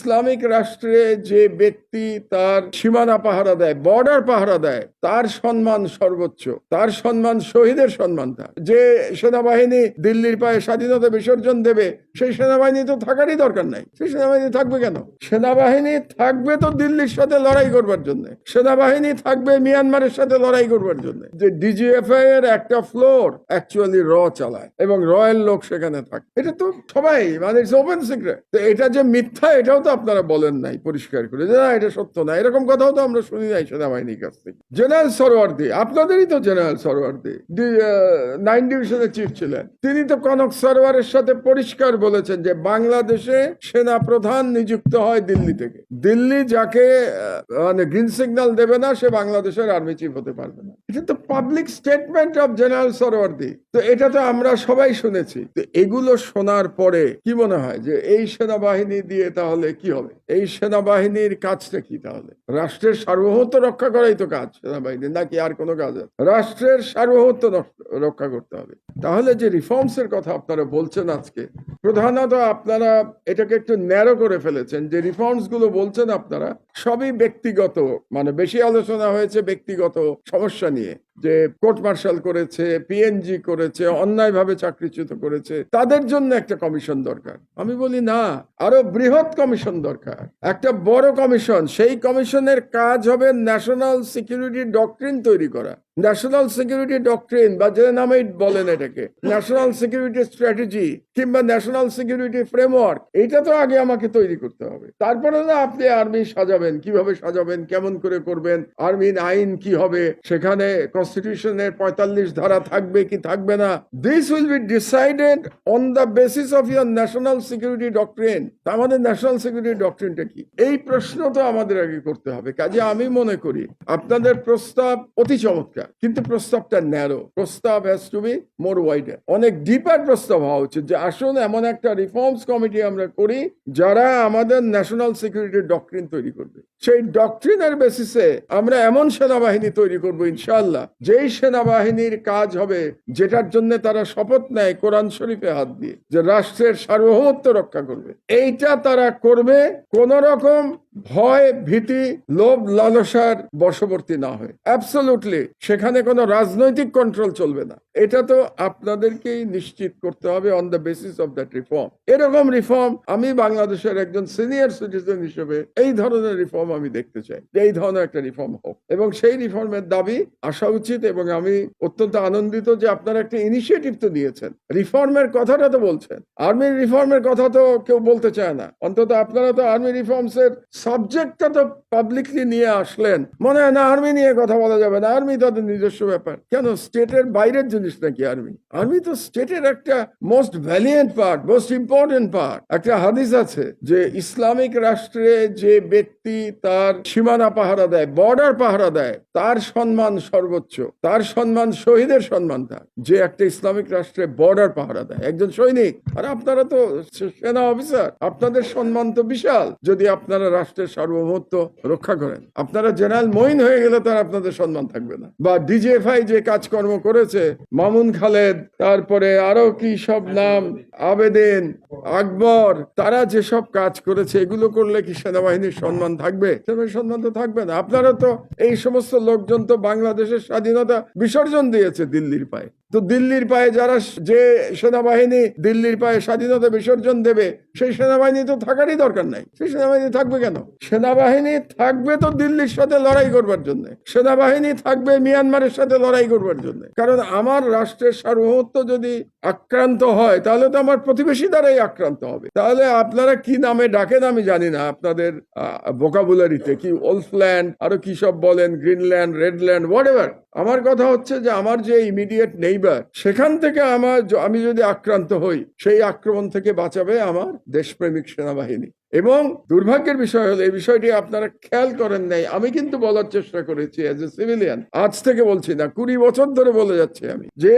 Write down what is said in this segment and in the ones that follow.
Islamic রাষ্ট্রে যে ব্যক্তি তার সীমানা পাহারা দেয় বর্ডার পাহারা দেয়, তার সম্মান সর্বোচ্চ, তার সম্মান শহীদের সম্মান তার। যে সেনাবাহিনী দিল্লির পায়ে স্বাধীনতা বিসর্জন দেবে, সেই সেনাবাহিনী তো থাকারই দরকার নাই। সেই সেনাবাহিনী থাকবে কেন? সেনাবাহিনী থাকবে তো দিল্লির সাথে লড়াই করবার জন্য। সেনাবাহিনী থাকবে মিয়ানমারের সাথে লড়াই করবার জন্য। যে ডিজিএফআই এর একটা ফ্লোর অ্যাকচুয়ালি র চালায় এবং রয়্যাল লোক সেখানে থাকে। এটা তো সবাই মানে ইটস ওপেন সিক্রেট এটা যে মিথ্যা, এটাও তো আপনারা বলেন নাই, পরিষ্কার করে যে না, এটা সত্য না। এরকম কথাও তো আমরা শুনি নাই সেনাবাহিনীর কাছ থেকে। জেনারেল সরওয়ার্দি আপনাদেরই তো জেনারেল সরওয়ার্দি নাইন ডিভিশনের চিফ ছিলেন। তিনি তো কনক সরোয়ারের সাথে পরিষ্কার বলেছেন যে বাংলাদেশে সেনা প্রধান নিযুক্ত হয় দিল্লি থেকে। দিল্লি যাকে মানে গ্রিন সিগন্যাল দেবে না, সে বাংলাদেশের আর্মি চিফ হতে পারবে না। এটা তো public statement of general Sarwar Sarwardy তো এটা তো আমরা সবাই শুনেছি। তো এগুলো শোনার পরে কি মনে হয় যে এই সেনাবাহিনী দিয়ে তাহলে কি হবে? এই সেনাবাহিনীর কাজটা কি তাহলে? রাষ্ট্রের সার্বভৌমত্ব রক্ষা করাই তো কাজ সেনাবাহিনীর নাকি আর কোনো কাজ আছে? রাষ্ট্রের সার্বভৌমত্ব রক্ষা করতে হবে। তাহলে যে রিফর্মস এর কথা আপনারা বলছেন আজকে, প্রধানত আপনারা এটাকে একটু ন্যারো করে ফেলেছেন। যে রিফর্মসগুলো বলছেন আপনারা, সবই ব্যক্তিগত মানে বেশি আলোচনা হয়েছে ব্যক্তিগত সমস্যা নিয়ে। যে কোর্ট মার্শাল করেছে পিএনজি করেছে, অন্যায়ভাবে চাকরিচ্যুত করেছে, তাদের জন্য একটা কমিশন দরকার। আমি বলি, না, আরও বৃহৎ কমিশন দরকার। একটা বড় কমিশন, সেই কমিশনের কাজ হবে ন্যাশনাল সিকিউরিটি ডক্ট্রিন তৈরি করা। ন্যাশনাল সিকিউরিটি ডক্ট্রিন বা যে নামেই বলেন এটাকে ন্যাশনাল সিকিউরিটি স্ট্র্যাটেজি কিংবা ন্যাশনাল সিকিউরিটি ফ্রেমওয়ার্ক এটা তো আগে আমাকে তৈরি করতে হবে। তারপরে না আপনি আর্মি সাজাবেন, কীভাবে সাজাবেন, কেমন করে করবেন আর্মির আইন কি হবে, সেখানে কনস্টিটিউশনের পঁয়তাল্লিশ ধারা থাকবে কি থাকবে না this will be decided on the basis of year national security doctrine আমাদের ন্যাশনাল সিকিউরিটি ডক্ট্রিনটা কি? এই প্রশ্ন তো আমাদের আগে করতে হবে। কাজে আমি মনে করি, আপনাদের প্রস্তাব অতি চমৎকার। কিন্তু প্রস্তাবটা ন্যারো প্রস্তাব has to be more wider অনেক ডিপার প্রস্তাব হওয়া উচিত যে আসুন এমন একটা রিফর্মস কমিটি আমরা করি যারা আমাদের ন্যাশনাল সিকিউরিটি ডক্ট্রিন তৈরি করবে। সেই ডক্ট্রিনের বেসিসে আমরা এমন সেনাবাহিনী তৈরি করব ইনশাআল্লাহ। যেই সেনাবাহিনীর কাজ হবে, যেটার জন্য তারা শপথ নেয় কোরআন শরীফে হাত দিয়ে, যে রাষ্ট্রের সার্বভৌমত্ব রক্ষা করবে। এইটা তারা করবে কোন রকম ভয় ভীতি লোভ লালসার বশবর্তী না হয়। অ্যাবসলুটলি সেখানে কোনো রাজনৈতিক কন্ট্রোল চলবে না। এটা তো আপনাদেরকেই নিশ্চিত করতে হবে on the basis of that reform এরকম রিফর্ম আমি বাংলাদেশের একজন সিনিয়র সিটিজেন হিসেবে এই ধরনের রিফর্ম আমি দেখতে চাই যে এই ধরনের একটা রিফর্ম হোক। এবং সেই রিফর্মের দাবি আসা উচিত এবং আমি অত্যন্ত আনন্দিত যে আপনারা একটা ইনিশিয়েটিভ তো নিয়েছেন। রিফর্মের কথাটা তো বলছেন। আর্মি রিফর্মের কথা তো কেউ বলতে চায় না। অন্তত আপনারা তো আর্মি রিফর্মস এর সাবজেক্টটা তো পাবলিকলি নিয়ে আসলেন। মনে হয় না আর্মি নিয়ে কথা বলা যাবে না। আর্মি তাদের নিজস্ব ব্যাপার। কেন? স্টেটের বাইরের জিনিস নাকি আর্মি আর্মি তো স্টেটের একটা most valiant part most important part একটা হাদিস আছে যে ইসলামিক রাষ্ট্রে যে ব্যক্তি তার সীমানা পাহারা দেয় বর্ডার পাহারা দেয়, তার সম্মান সর্বোচ্চ, তার সম্মান শহীদের সম্মান তার। যে একটা ইসলামিক রাষ্ট্রে বর্ডার পাহারা দেয়, একজন সৈনিক। আর আপনারা তো সেনা অফিসার আপনাদের সম্মান তো বিশাল। যদি আপনারা রাষ্ট্রের সার্বভৌমত্ব রক্ষা করেন, আপনারা জেনারেল মইন হয়ে গেলে তার আপনাদের সম্মান থাকবে না। বা ডিজিএফআই যে কাজকর্ম করেছে মামুন খালেদ তারপরে আরও কি সব নাম? আবেদিন। আকবর, তারা যেসব কাজ করেছে, এগুলো করলে কি সেনাবাহিনীর সম্মান থাকবে? সম্মান তো থাকবে না। আপনারা তো এই সমস্ত লোকজন তো বাংলাদেশের স্বাধীনতা বিসর্জন দিয়েছে দিল্লির পায়ে। তো দিল্লির পায়ে যারা যে সেনাবাহিনী দিল্লির পায়ে স্বাধীনতা বিসর্জন দেবে, সেই সেনাবাহিনী তো থাকারই দরকার নাই। সেই সেনাবাহিনী থাকবে কেন? সেনাবাহিনী থাকবে তো দিল্লির সাথে লড়াই করবার জন্য। সেনাবাহিনী থাকবে মিয়ানমারের সাথে লড়াই করবার জন্য। কারণ আমার রাষ্ট্রের সার্বভৌমত্ব যদি আক্রান্ত হয়, তাহলে তো আমার প্রতিবেশী দ্বারাই আক্রান্ত হবে। তাহলে আপনারা কি নামে ডাকেন আমি জানি না। আপনাদের ভোকাবুলারিতে কি ওলফল্যান্ড আরও কি সব বলেন গ্রিনল্যান্ড রেডল্যান্ড হোয়াট আমার কথা হচ্ছে যে আমার যে ইমিডিয়েট নেইবার সেখান থেকে আমার আমি যদি আক্রান্ত হই, সেই আক্রমণ থেকে বাঁচাবে আমার দেশপ্রেমিক সেনাবাহিনী। এবং দুর্ভাগ্যের বিষয় হলো, এই বিষয়টি আপনারা খেয়াল করেন নাই। আমি কিন্তু বলার চেষ্টা করেছি এজ এ সিভিলিয়ান আজ থেকে বলছি না, কুড়ি বছর ধরে বলে যাচ্ছি আমি যে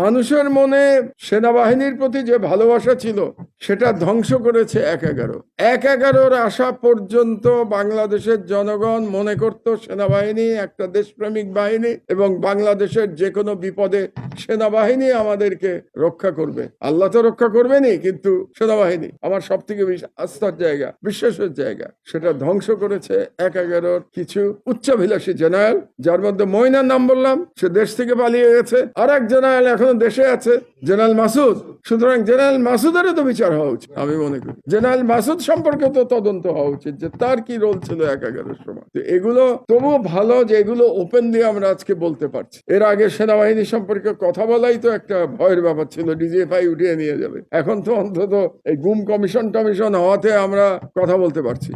মানুষের মনে সেনাবাহিনীর প্রতি যে ভালোবাসা ছিল, সেটা ধ্বংস করেছে এক এগারো। এক এগারোর আসা পর্যন্ত বাংলাদেশের জনগণ মনে করত সেনাবাহিনী একটা দেশপ্রেমিক বাহিনী এবং বাংলাদেশের যে কোনো বিপদে সেনাবাহিনী আমাদেরকে রক্ষা করবে। আল্লাহ তো রক্ষা করবেনই, কিন্তু সেনাবাহিনী। আমার সব থেকে বেশি আস্থার জায়গা জায়গা, বিশ্বাসের জায়গা। সেটা ধ্বংস করেছে এক এগারোর কিছু উচ্চাভিলাষী জেনারেল, যার মধ্যে মইনার নাম বললাম, সে দেশ থেকে পালিয়ে গেছে। আর এক জেনারেল এখনও দেশে আছে, জেনারেল মাসুদ। সুতরাং জেনারেল মাসুদেরও তো বিচার হওয়া উচিত, আমি মনে করি। জেনারেল মাসুদ সম্পর্কে তো তদন্ত হওয়া উচিত, যে তার কি রোল ছিল এক এগারোর সময়। তো এগুলো, তবুও ভালো যে এগুলো ওপেন দিয়ে আমরা আজকে বলতে পারছি। এর আগে সেনাবাহিনী সম্পর্কে কথা বলাই তো একটা ভয়ের ব্যাপার ছিল, ডিজিএফআই উঠিয়ে নিয়ে যাবে। এখন তো অন্তত এই গুম কমিশন টমিশন হওয়াতে আমরা কথা বলতে পারছি।